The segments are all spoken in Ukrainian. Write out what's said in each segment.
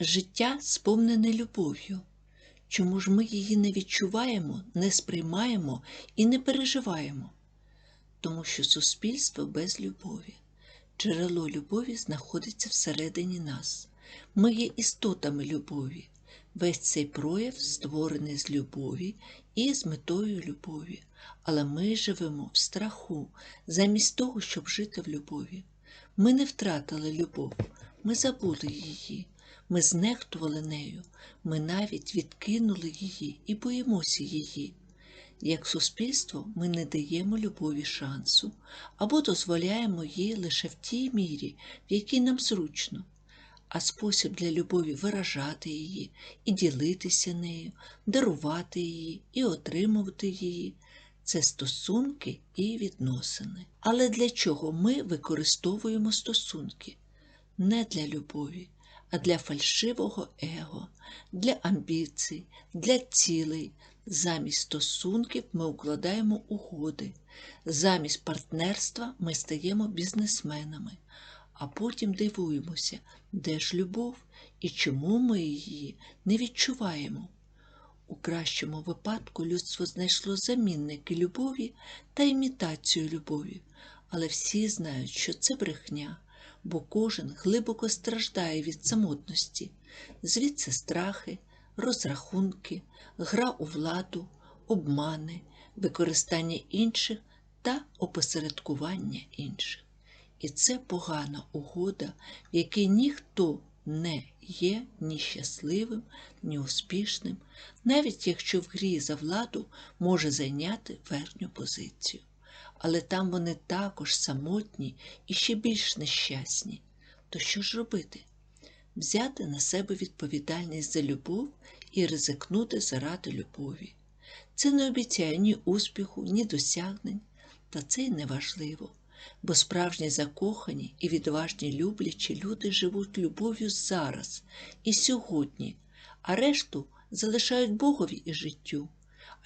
Життя сповнене любов'ю. Чому ж ми її не відчуваємо, не сприймаємо і не переживаємо? Тому що суспільство без любові. Джерело любові знаходиться всередині нас. Ми є істотами любові. Весь цей прояв створений з любові і з метою любові. Але ми живемо в страху, замість того, щоб жити в любові. Ми не втратили любов, ми забули її, ми знехтували нею, ми навіть відкинули її і боїмося її. Як суспільство ми не даємо любові шансу або дозволяємо їй лише в тій мірі, в якій нам зручно, а спосіб для любові виражати її і ділитися нею, дарувати її і отримувати її це стосунки і відносини. Але для чого ми використовуємо стосунки? Не для любові, а для фальшивого его, для амбіцій, для цілей. Замість стосунків ми укладаємо угоди, замість партнерства ми стаємо бізнесменами, а потім дивуємося, де ж любов і чому ми її не відчуваємо. У кращому випадку людство знайшло замінники любові та імітацію любові, але всі знають, що це брехня, бо кожен глибоко страждає від самотності, звідси страхи, розрахунки, гра у владу, обмани, використання інших та опосередкування інших. І це погана угода, в якій ніхто не є ні щасливим, ні успішним, навіть якщо в грі за владу може зайняти верхню позицію. Але там вони також самотні і ще більш нещасні. То що ж робити? Взяти на себе відповідальність за любов і ризикнути заради любові. Це не обіцяє ні успіху, ні досягнень, та це й не важливо бо справжні закохані і відважні люблячі люди живуть любов'ю зараз і сьогодні, а решту залишають Богові і життю.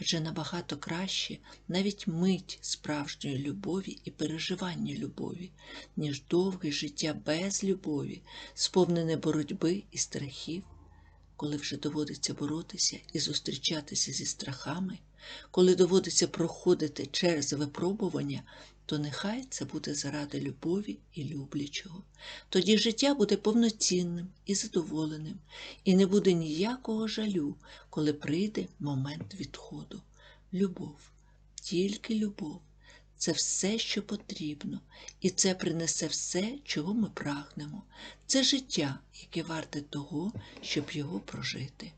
Адже набагато краще навіть мить справжньої любові і переживання любові, ніж довге життя без любові, сповнене боротьби і страхів, коли вже доводиться боротися і зустрічатися зі страхами, коли доводиться проходити через випробування, то нехай це буде заради любові і люблячого. Тоді життя буде повноцінним і задоволеним, і не буде ніякого жалю, коли прийде момент відходу. Любов, тільки любов. Це все, що потрібно, і це принесе все, чого ми прагнемо. Це життя, яке варте того, щоб його прожити.